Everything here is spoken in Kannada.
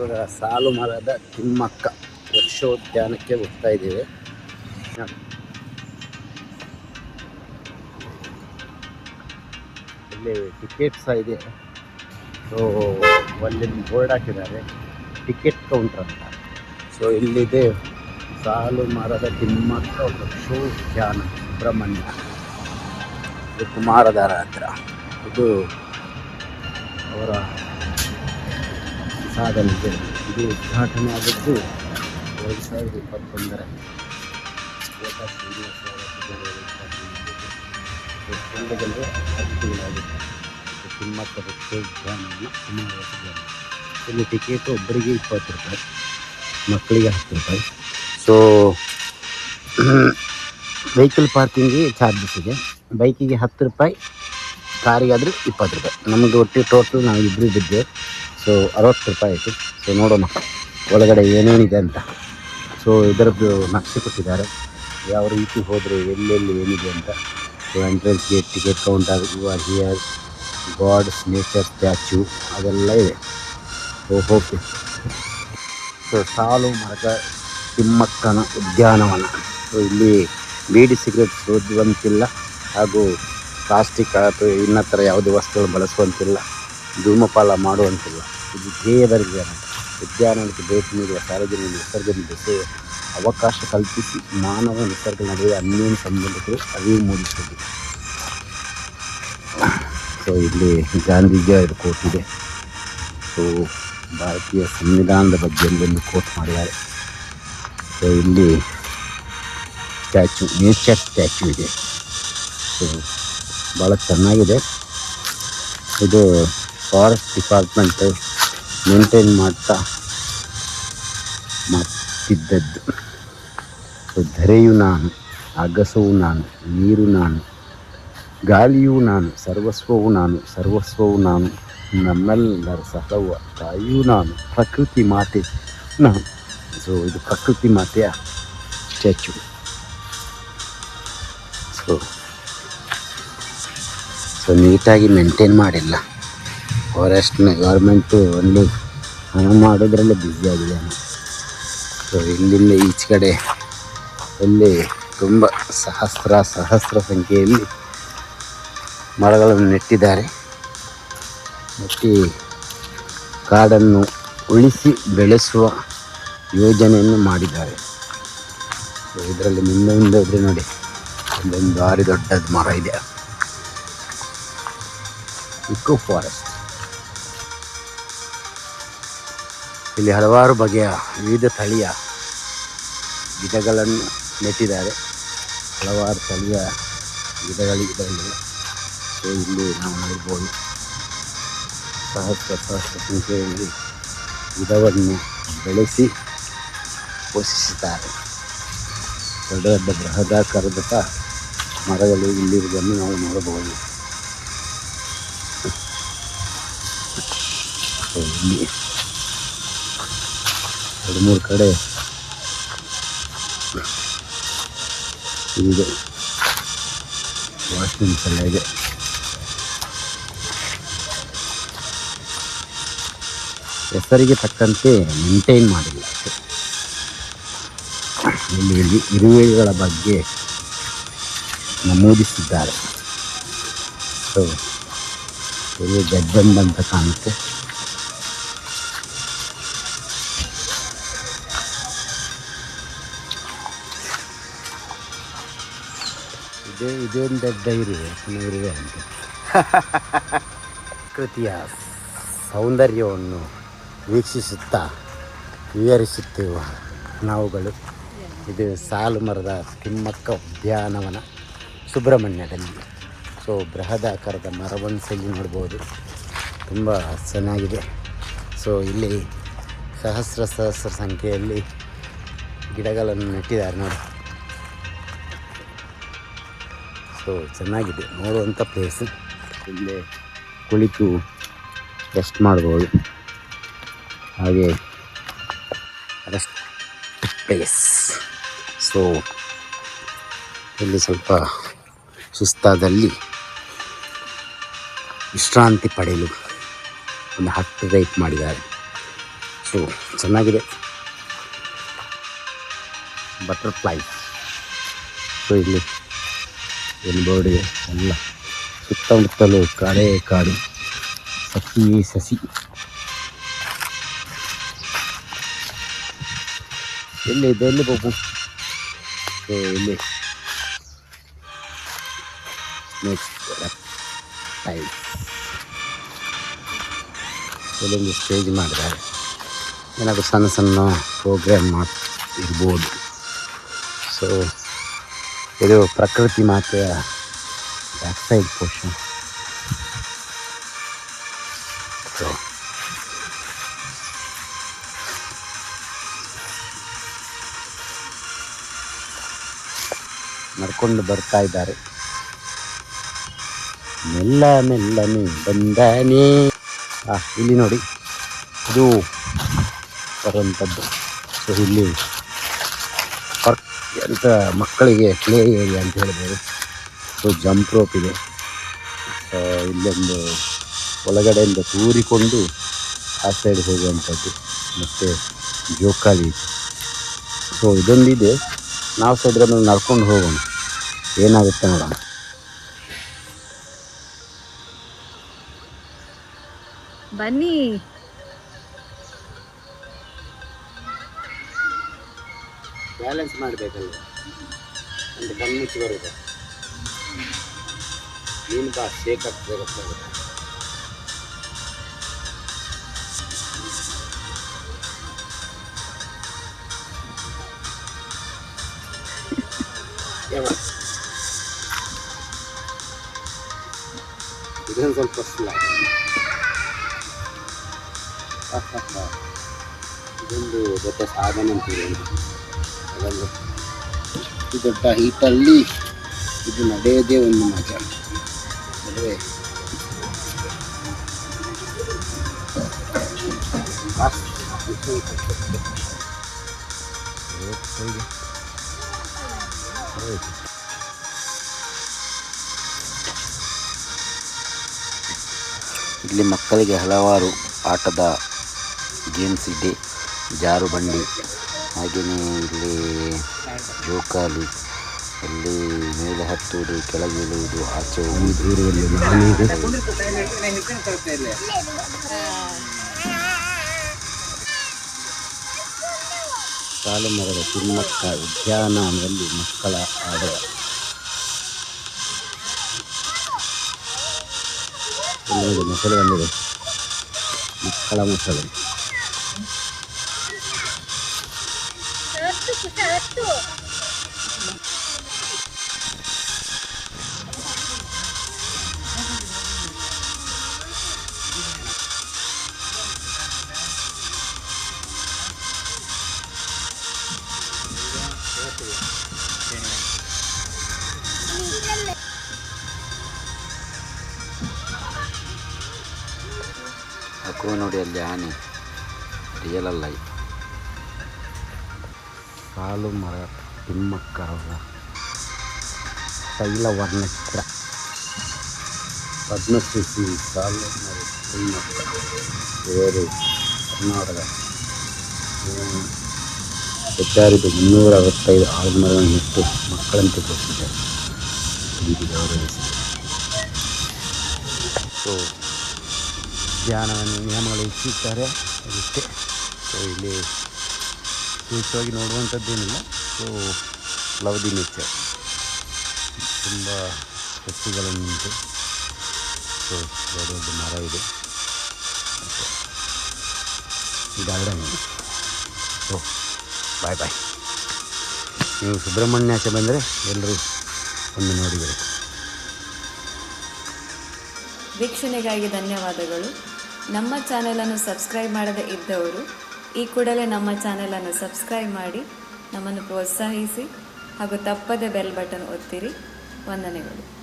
ಇವಾಗ ಸಾಲು ಮರದ ತಿಮ್ಮಕ್ಕ ವೃಕ್ಷೋದ್ಯಾನಕ್ಕೆ ಹೋಗ್ತಾ ಇದ್ದೀವಿ. ಇಲ್ಲಿ ಟಿಕೆಟ್ ಸಹ ಇದೆ. ಸೊ ಅಲ್ಲಿ ಬೋರ್ಡ್ ಹಾಕಿದ್ದಾರೆ. ಟಿಕೆಟ್ ಕೌಂಟರ್ ಅಂತ. ಸೊ ಇಲ್ಲಿದೆ ಸಾಲು ಮರದ ತಿಮ್ಮಕ್ಕ ವೃಕ್ಷೋದ್ಯಾನ ಸುಬ್ರಹ್ಮಣ್ಯ. ಇದು ಕುಮಾರಧಾರ ಹತ್ರ. ಇದು ಅವರ ಸಾಧನೆಗೆ ಇದು ಉದ್ಘಾಟನೆ ಆಗಿದ್ದು ಎರಡು ಸಾವಿರದ ಇಪ್ಪತ್ತೊಂದರ ವೃಕ್ಷೋದ್ಯಾನವನ್ನು ಕುಮಾರಧಾರ ಇಲ್ಲಿ ಟಿಕೆಟ್ ಒಬ್ಬರಿಗೆ ಇಪ್ಪತ್ತು ರೂಪಾಯಿ, ಮಕ್ಕಳಿಗೆ ಹತ್ತು ರೂಪಾಯಿ. ಸೊ ವೆಹಿಕಲ್ ಪಾರ್ಕಿಂಗಿಗೆ ಚಾರ್ಜಸ್ ಇದೆ. ಬೈಕಿಗೆ ಹತ್ತು ರೂಪಾಯಿ ಕಾರಿಗಾದರೆ ಇಪ್ಪತ್ತು ರೂಪಾಯಿ. ನಮಗೆ ಒಟ್ಟು ಟೋಟಲ್ ನಾವು ಇಬ್ಬರು ಬಿದ್ದೇವೆ ಸೊ ಅರವತ್ತು ರೂಪಾಯಿ ಆಯಿತು. ಸೊ ನೋಡೋಣ. ಒಳಗಡೆ ಏನೇನಿದೆ ಅಂತ. ಸೊ ಇದರದ್ದು ನಕ್ಷೆ ಕೊಟ್ಟಿದ್ದಾರೆ. ಯಾವ ರೀತಿ ಹೋದರೆ ಎಲ್ಲೆಲ್ಲಿ ಏನಿದೆ ಅಂತ. So entrance gate ticket counter you are here god's nature statue ಅದೆಲ್ಲ ಇದೆ. ಸೊ ಓಕೆ ಸೊ ಸಾಲು ಮರದ ತಿಮ್ಮಕ್ಕನ ಉದ್ಯಾನವನ. ಸೊ ಇಲ್ಲಿ ಬೀಡಿ ಸಿಗರೇಟ್ ಸೋದುವಂತಿಲ್ಲ. ಹಾಗೂ ಪ್ಲಾಸ್ಟಿಕ್ ಅಥವಾ ಇನ್ನಿತರ ಯಾವುದೇ ವಸ್ತುಗಳು ಬಳಸುವಂತಿಲ್ಲ. ಧೂಮಪಾನ ಮಾಡುವಂಥದ್ದು. ಇದು ಧ್ಯೇಯದರಿಗೆ ಉದ್ಯಾನವನಕ್ಕೆ ಭೇಟಿ ನೀಡುವ ಸಾರ್ವಜನಿಕ ನಿಸರ್ಗ ಬೆಸೆಯುವ ಅವಕಾಶ ಕಲ್ಪಿಸಿ ಮಾನವ ನಿಸರ್ಗ ನಡುವೆ ಅನ್ಯೋನ್ಯ ಸಂಬಂಧಗಳು ಅರಿವು ಮೂಡಿಸುವುದು ಸೊ ಇಲ್ಲಿ ಗಾಂಧೀಜಿಯವರ ಕೋಟ್ ಇದೆ. ಸೊ ಭಾರತೀಯ ಸಂವಿಧಾನದ ಬಗ್ಗೆ ಒಂದು ಕೋಟ್ ಮಾಡಿದ್ದಾರೆ. ಸೊ ಇಲ್ಲಿ ಸ್ಟ್ಯಾಚು ನೇಚರ್ ಸ್ಟ್ಯಾಚ್ಯೂ ಇದೆ. ಸೊ ಭಾಳ ಚೆನ್ನಾಗಿದೆ. ಇದು ಫಾರೆಸ್ಟ್ ಡಿಪಾರ್ಟ್ಮೆಂಟ್ ಮೇಂಟೈನ್ ಮಾಡ್ತಾ ಮಾಡ್ತಿದ್ದದ್ದು. ಸೊ ಧರೆಯು ನಾನು, ಅಗಸವು ನಾನು, ನೀರು ನಾನು, ಗಾಳಿಯು ನಾನು, ಸರ್ವಸ್ವವು ನಾನು ಸರ್ವಸ್ವವು ನಾನು, ನಮ್ಮೆಲ್ಲರ ಸಹವ, ತಾಯಿಯೂ ನಾನು, ಪ್ರಕೃತಿ ಮಾತೆ ನಾನು. ಸೊ ಇದು ಪ್ರಕೃತಿ ಮಾತೆಯ ಸ್ಟ್ಯಾಚು ಸೊ ಸೊ ನೀಟಾಗಿ ಮೇಂಟೈನ್ ಮಾಡಿಲ್ಲ. ಫಾರೆಸ್ಟ್ನ ಗೌರ್ಮೆಂಟು ಒಂದು ಹಣ ಮಾಡೋದ್ರಲ್ಲೇ ಬ್ಯುಸಿ ಆಗಿದೆ ಸೊ ಇಲ್ಲಿಂದ ಈಚೆ ಕಡೆ ಅಲ್ಲಿ ತುಂಬ ಸಹಸ್ರ ಸಹಸ್ರ ಸಂಖ್ಯೆಯಲ್ಲಿ ಮರಗಳನ್ನು ನೆಟ್ಟಿದ್ದಾರೆ. ಮತ್ತು ಕಾಡನ್ನು ಉಳಿಸಿ ಬೆಳೆಸುವ ಯೋಜನೆಯನ್ನು ಮಾಡಿದ್ದಾರೆ. ಇದರಲ್ಲಿ ಮುಂದೆ ಮುಂದೆ ಹೋದರೆ ನೋಡಿ, ಒಂದೊಂದು ಭಾರಿ ದೊಡ್ಡದು ಮರ ಇದೆ. ಇಕೋ ಫಾರೆಸ್ಟ್ ಇಲ್ಲಿ ಹಲವಾರು ಬಗೆಯ ವಿವಿಧ ತಳಿಯ ಗಿಡಗಳನ್ನು ನೆಟ್ಟಿದ್ದಾರೆ. ಹಲವಾರು ತಳಿಯ ಗಿಡಗಳು ಇದರಲ್ಲಿ. ಸೊ, ಇಲ್ಲಿ ನಾವು ನೋಡ್ಬೋದು ಸಹಸ್ರ ಸಹಸ್ರ ಸಂಖ್ಯೆಯಲ್ಲಿ ಗಿಡವನ್ನು ಬೆಳೆಸಿ ಪೋಷಿಸುತ್ತಾರೆ. ದೊಡ್ಡ ದೊಡ್ಡ ಬೃಹದಾಕಾರದ ಮರಗಳು ಇಲ್ಲಿರುವುದನ್ನು ನಾವು ನೋಡಬಹುದು. ಇಲ್ಲಿ ಎರಡು ಮೂರು ಕಡೆ. ಇದೆ ವಾಶ್ರೂಮ್ ಇದೆ ಹೆಸರಿಗೆ ತಕ್ಕಂತೆ ಮೇಂಟೈನ್ ಮಾಡಿಲ್ಲ ಇಲ್ಲಿ ಇಲ್ಲಿ ಇರುವೆಗಳ ಬಗ್ಗೆ ನಮೂದಿಸಿದ್ದಾರೆ. ಸೊ ಇಲ್ಲಿ ಅಂತ ಕಾಣುತ್ತೆ. ಇದೇ, ಇದೊಂದು ದೊಡ್ಡ ಇರುವೆ ಪುನಃ ಇರುವೆ ಅಂತ. ಪ್ರಕೃತಿಯ ಸೌಂದರ್ಯವನ್ನು ವೀಕ್ಷಿಸುತ್ತಾ ವಿವರಿಸುತ್ತಿರುವ ನಾವುಗಳು. ಇದು ಸಾಲು ಮರದ ತಿಮ್ಮಕ್ಕ ಉದ್ಯಾನವನ ಸುಬ್ರಹ್ಮಣ್ಯದಲ್ಲಿ. ಸೊ ಬೃಹದಾಕಾರದ ಇಲ್ಲಿ ನೋಡ್ಬೋದು. ತುಂಬ ಚೆನ್ನಾಗಿದೆ. ಸೊ ಇಲ್ಲಿ ಸಹಸ್ರ ಸಹಸ್ರ ಸಂಖ್ಯೆಯಲ್ಲಿ ಗಿಡಗಳನ್ನು ನೆಟ್ಟಿದ್ದಾರೆ ನೋಡಿ. ಸೊ, ಚೆನ್ನಾಗಿದೆ. ನೋಡುವಂಥ ಪ್ಲೇಸ್ ಇಲ್ಲಿ ಕುಳಿತು ರೆಸ್ಟ್ ಮಾಡ್ಬೋದು. ಹಾಗೆ ರೆಸ್ಟ್ ಪ್ಲೇಸ್ ಸೊ ಇಲ್ಲಿ ಸ್ವಲ್ಪ ಸುಸ್ತಾದಲ್ಲಿ ವಿಶ್ರಾಂತಿ ಪಡೆಯಲು ಒಂದು ಹತ್ತು ಟೈಪ್ ಮಾಡಿದ್ದಾರೆ. ಸೊ ಚೆನ್ನಾಗಿದೆ. ಬಟರ್ಫ್ಲೈ ಸೊ ಇಲ್ಲಿ ಏನು ಬೋರ್ಡ್ ಎಲ್ಲ ಸುತ್ತಮುತ್ತಲು ಕಾಡೇ ಕಾಡು ಸಸಿ ಸಸಿ. ಎಲ್ಲಿ ಇದೆ, ಎಲ್ಲಿ ಬಾಬು ಇಲ್ಲಿ. ಇಲ್ಲೊಂದು ಸ್ಟೇಜ್ ಮಾಡಿದ್ದಾರೆ. ಏನಾದರೂ ಸಣ್ಣ ಸಣ್ಣ ಪ್ರೋಗ್ರಾಮ್ ಮಾಡಿ ಇರ್ಬೋದು ಸೊ ಇದು ಪ್ರಕೃತಿ ಮಾತೆಯ ಬ್ಯಾಕ್ ಸೈಡ್ ಪೋರ್ಷನ್ ಸೊ ನಡ್ಕೊಂಡು ಬರ್ತಾ ಇದ್ದಾರೆ. ಮೆಲ್ಲ ಮೆಲ್ಲನೆ ಬಂದನೇ. ಇಲ್ಲಿ ನೋಡಿ. ಇದು ಬರುವಂಥದ್ದು ಸೊ ಇಲ್ಲಿ ಅಂತ ಮಕ್ಕಳಿಗೆ ಪ್ಲೇ ಏರಿಯಾ ಅಂತ ಹೇಳ್ಬೋದು. ಸೊ ಜಂಪ್ ರೋಪ್ ಇದೆ. ಇಲ್ಲೊಂದು ಒಳಗಡೆಯಿಂದ ತೂರಿಕೊಂಡು ಆ ಸೈಡ್ ಹೋಗುವಂಥದ್ದು. ಮತ್ತು ಜೋಕಾಲಿ ಸೊ ಇದೊಂದಿದೆ. ನಾವು ಸಹ ಇದ್ರ ಮೇಲೆ ನಡ್ಕೊಂಡು ಹೋಗೋಣ. ಏನಾಗುತ್ತೆ ನೋಡೋಣ. ಬನ್ನಿ. ಬ್ಯಾಲೆನ್ಸ್ ಮಾಡಬೇಕಲ್ಲ ಒಂದು ಕಣ್ಣು ಮುಚ್ಚಿ ಬರುತ್ತೆ. ನೀನು ಬಾ ಶೇಕ್ ಆಗ್ತದೆ? ಇದೊಂದು ಸ್ವಲ್ಪ ಸ್ಲ ಇದೊಂದು ದೊಡ್ಡ ಸಾಧನೆ ಅಂತ ಅದೊಂದು ಇಷ್ಟು ದೊಡ್ಡ ಹೀಟಲ್ಲಿ ಇದು ನಡೆಯೋದೇ ಒಂದು ಮಜಾ. ಇಲ್ಲಿ ಮಕ್ಕಳಿಗೆ ಹಲವಾರು ಆಟದ ಗೇಮ್ಸ್ ಇದೆ. ಜಾರು ಬಂಡಿ ಹಾಗೆಯೇ ಇಲ್ಲಿ ಜೋಕಾಲಿ, ಅಲ್ಲಿ ಮೇಲೆ ಹತ್ತುವುದು, ಕೆಳಗೆ ಇಳುವುದು ಆಚೆ ಸಾಲುಮರದ ಸಾಲು ಮರದ ತಿಮ್ಮಕ್ಕ ಉದ್ಯಾನವನದಲ್ಲಿ ಮಕ್ಕಳ ಆಡ ಮೊಸಳೆ ಬಂದಿದೆ. ಮಕ್ಕಳ ಮೊಸಳೆ ಅಕ್ಕೋ ನೋಡಿ ಅಲ್ಲಿ ಆನೆ ರಿಯಲ್ ಅಲ್ಲ. ಸಾಲು ಮರ ತಿಮ್ಮಕ್ಕರವರ ತೈಲ ವರ್ಣಚಿತ್ರ ಪದ್ಮಶ್ರೀ ಶ್ರೀ ಸಾಲು ಮರ ತಿಮ್ಮಕ್ಕ ಇವರು ಕರ್ನಾಟಕ. ಹೆದ್ದಾರಿದು ಮುನ್ನೂರ ಅರವತ್ತೈದು ಆಳು ಮರಗಳನ್ನು ಇಟ್ಟು ಮಕ್ಕಳಂತೆ ಗೌರವಿಸಿ ಸೊ ಧ್ಯಾನವನ್ನು ನಿಯಮಗಳು ಇಟ್ಟಿರ್ತಾರೆ ಅದಕ್ಕೆ ಸೊ ಇಲ್ಲಿ ಸೂಕ್ತವಾಗಿ ನೋಡುವಂಥದ್ದೇನಿಲ್ಲ. ಸೊ ಲವ್ ದಿ ನೇಚರ್ ತುಂಬ ಸಸ್ಯಗಳನ್ನುಂಟು ಸೊ ದೊಡ್ಡ ದೊಡ್ಡ ಮರ ಇದೆ. Garden so bye bye. ನೀವು ಸುಬ್ರಹ್ಮಣ್ಯಾಚೆ ಬಂದರೆ ಎಲ್ಲರೂ ಒಂದು ನೋಡಿದರೆ ವೀಕ್ಷಣೆಗಾಗಿ ಧನ್ಯವಾದಗಳು. ನಮ್ಮ ಚಾನೆಲನ್ನು ಸಬ್ಸ್ಕ್ರೈಬ್ ಮಾಡದೇ ಇದ್ದವರು ಈ ಕೂಡಲೇ ನಮ್ಮ ಚಾನೆಲನ್ನು ಸಬ್ಸ್ಕ್ರೈಬ್ ಮಾಡಿ ನಮ್ಮನ್ನು ಪ್ರೋತ್ಸಾಹಿಸಿ ಹಾಗೂ ತಪ್ಪದೆ ಬೆಲ್ ಬಟನ್ ಒತ್ತಿರಿ. ವಂದನೆಗಳು.